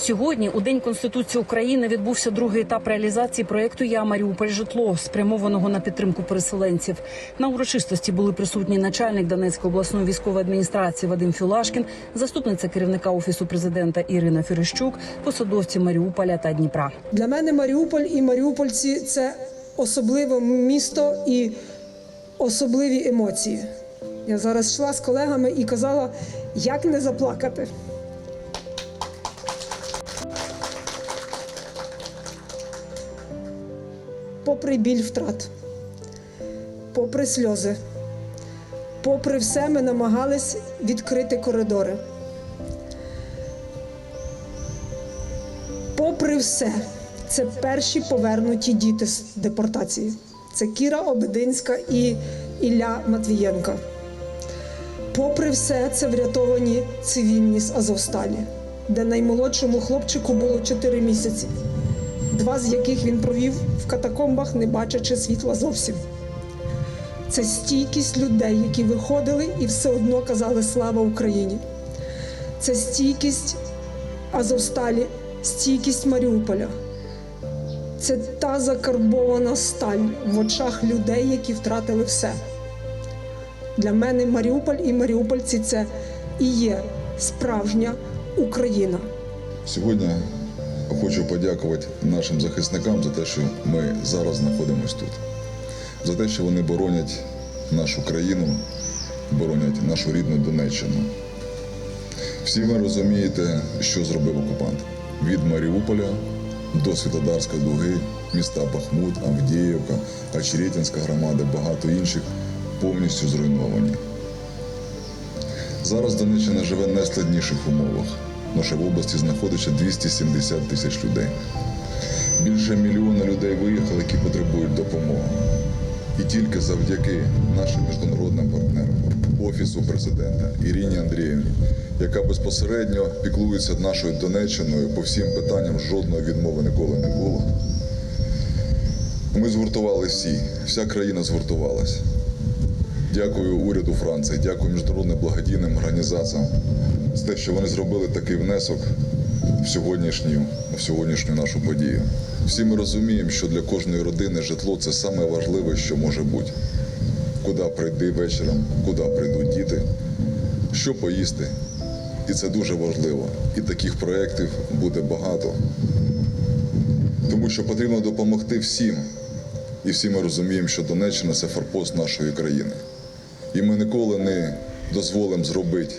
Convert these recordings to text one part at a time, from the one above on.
Сьогодні, у день конституції України, відбувся другий етап реалізації проєкту Я Маріуполь житло, спрямованого на підтримку переселенців. На урочистості були присутні начальник Донецької обласної військової адміністрації Вадим Філашкін, заступниця керівника офісу президента Ірина Фірищук, посадовці Маріуполя та Дніпра. Для мене Маріуполь і Маріупольці це особливе місто і особливі емоції. Я зараз йшла з колегами і казала, як не заплакати. Попри біль втрат, попри сльози, попри все, ми намагались відкрити коридори. Попри все, це перші повернуті діти з депортації. Це Кіра Обединська і Ілля Матвієнка. Попри все, це врятовані цивільні з Азовсталі, де наймолодшому хлопчику було 4 місяці, два з яких він провів в катакомбах, не бачачи світла зовсім. Це стійкість людей, які виходили і все одно казали Слава Україні. Це стійкість Азовсталі, стійкість Маріуполя. Це та закарбована сталь в очах людей, які втратили все. Для мене Маріуполь і Маріупольці це і є справжня Україна. Сьогодні хочу подякувати нашим захисникам за те, що ми зараз знаходимося тут, за те, що вони боронять нашу країну, боронять нашу рідну Донеччину. Всі ви розумієте, що зробив окупант від Маріуполя до Світлодарської дуги, міста Бахмут, Авдіївка, Очеретинська громада, багато інших повністю зруйновані. Зараз Донеччина живе в найскладніших умовах. Наша в області знаходиться 270 тисяч людей. Більше мільйона людей виїхали, які потребують допомоги. І тільки завдяки нашим міжнародним партнерам, Офісу президента Ірині Андріївні, яка безпосередньо піклується нашою Донеччиною по всім питанням жодної відмови ніколи не було. Ми згуртували всі, вся країна згуртувалась. Дякую уряду Франції, дякую міжнародним благодійним організаціям за те, що вони зробили такий внесок в сьогоднішню, в сьогоднішню нашу подію. Всі ми розуміємо, що для кожної родини житло це саме важливе, що може бути. Куди прийти вечором, куди прийдуть діти, що поїсти. І це дуже важливо. І таких проєктів буде багато. Тому що потрібно допомогти всім. І всі ми розуміємо, що Донеччина це форпост нашої країни. І ми ніколи не дозволимо зробити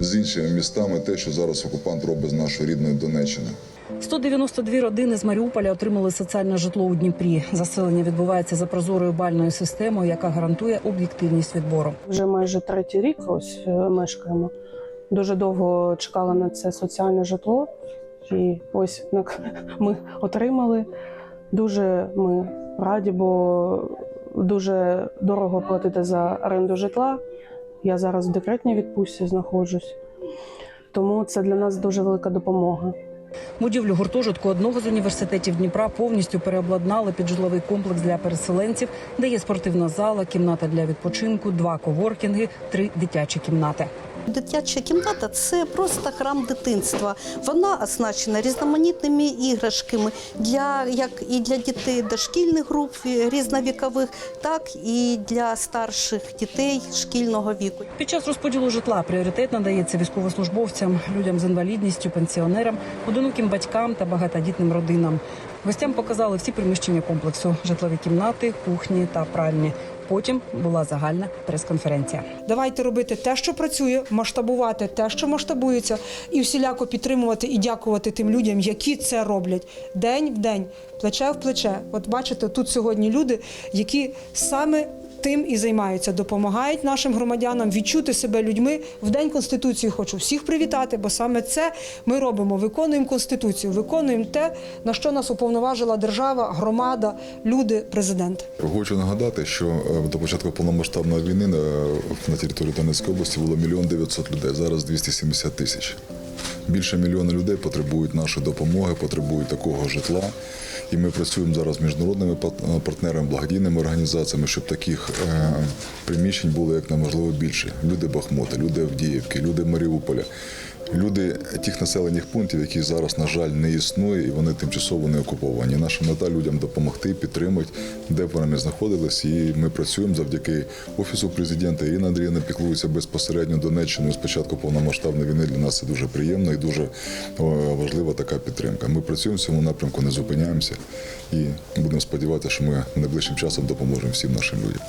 з іншими містами те, що зараз окупант робить з нашою рідною Донеччиною. 192 родини з Маріуполя отримали соціальне житло у Дніпрі. Заселення відбувається за прозорою бальною системою, яка гарантує об'єктивність відбору. Вже майже третій рік ось е, мешкаємо. Дуже довго чекала на це соціальне житло, і ось ми отримали. Дуже ми раді, бо дуже дорого платити за оренду житла. Я зараз в декретній відпустці знаходжусь, тому це для нас дуже велика допомога. Будівлю гуртожитку одного з університетів Дніпра повністю переобладнали під житловий комплекс для переселенців, де є спортивна зала, кімната для відпочинку, два коворкінги, три дитячі кімнати. Дитяча кімната це просто храм дитинства. Вона оснащена різноманітними іграшками для як і для дітей дошкільних груп різновікових, так і для старших дітей шкільного віку. Під час розподілу житла пріоритет надається військовослужбовцям, людям з інвалідністю, пенсіонерам, одиноким батькам та багатодітним родинам. Гостям показали всі приміщення комплексу: житлові кімнати, кухні та пральні. Потім була загальна прес-конференція. Давайте робити те, що працює, масштабувати те, що масштабується, і всіляко підтримувати і дякувати тим людям, які це роблять день в день, плече в плече. От бачите, тут сьогодні люди, які саме тим і займаються, допомагають нашим громадянам відчути себе людьми. В день конституції хочу всіх привітати, бо саме це ми робимо. Виконуємо конституцію, виконуємо те, на що нас уповноважила держава, громада, люди, президент. Хочу нагадати, що е, до початку повномасштабної війни на, на території Донецької області було мільйон 900 людей, зараз 270 тисяч. Більше мільйона людей потребують нашої допомоги, потребують такого житла. І ми працюємо зараз з міжнародними партнерами, благодійними організаціями, щоб таких е, приміщень було як неможливо більше. Люди Бахмута, люди Авдіївки, люди Маріуполя, Люди тих населених пунктів, які зараз, на жаль, не існує, і вони тимчасово не окуповані. Наша мета людям допомогти, підтримати, де б вони не знаходились. І ми працюємо завдяки офісу президента. Інна Андріївна піклується безпосередньо Донеччиною. Спочатку повномасштабної війни для нас це дуже приємно і дуже важлива така підтримка. Ми працюємо в цьому напрямку, не зупиняємося і будемо сподіватися, що ми найближчим часом допоможемо всім нашим людям.